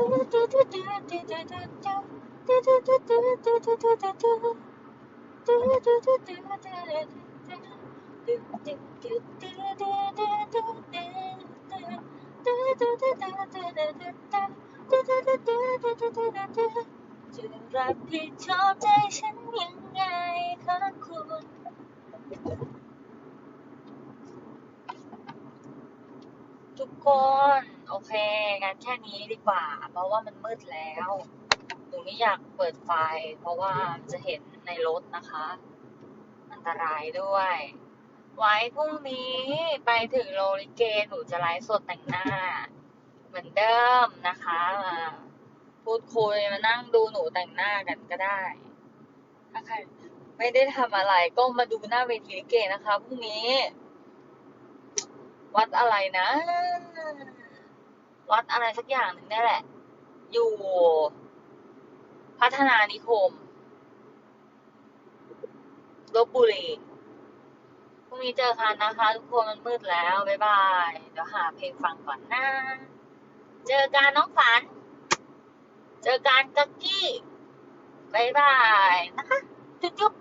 จะรับผิดชอบใจฉันยังไงคะคุณ ทุกคน โอเคงั้นแค่นี้ดีกว่า เพราะว่ามันมืดแล้วหนูไม่อยากเปิดไฟ เพราะว่าจะเห็นในรถนะคะ อันตรายด้วย ไว้พรุ่งนี้ไปถึงโรลิเกหนูจะไลฟ์สดแต่งหน้า เหมือนเดิมนะคะมาพูดคุยมานั่งดูหนูแต่งหน้ากันก็ได้ถ้าใครไม่ได้ทำอะไรก็มาดูหน้าเวทีลิเกนะคะพรุ่งนี้ วัดอะไรนะ วัดอะไรสักอย่างหนึ่งนี่แหละ อยู่พัฒนานิคมลบบุรีพรุ่งนี้เจอกันนะคะ ทุกคนมันมืดแล้ว บ๊ายบาย เดี๋ยวหาเพลงฟังก่อนนะเจอกันน้องฝัน เจอกันกักกี้ บ๊ายบายนะคะ จุ๊บ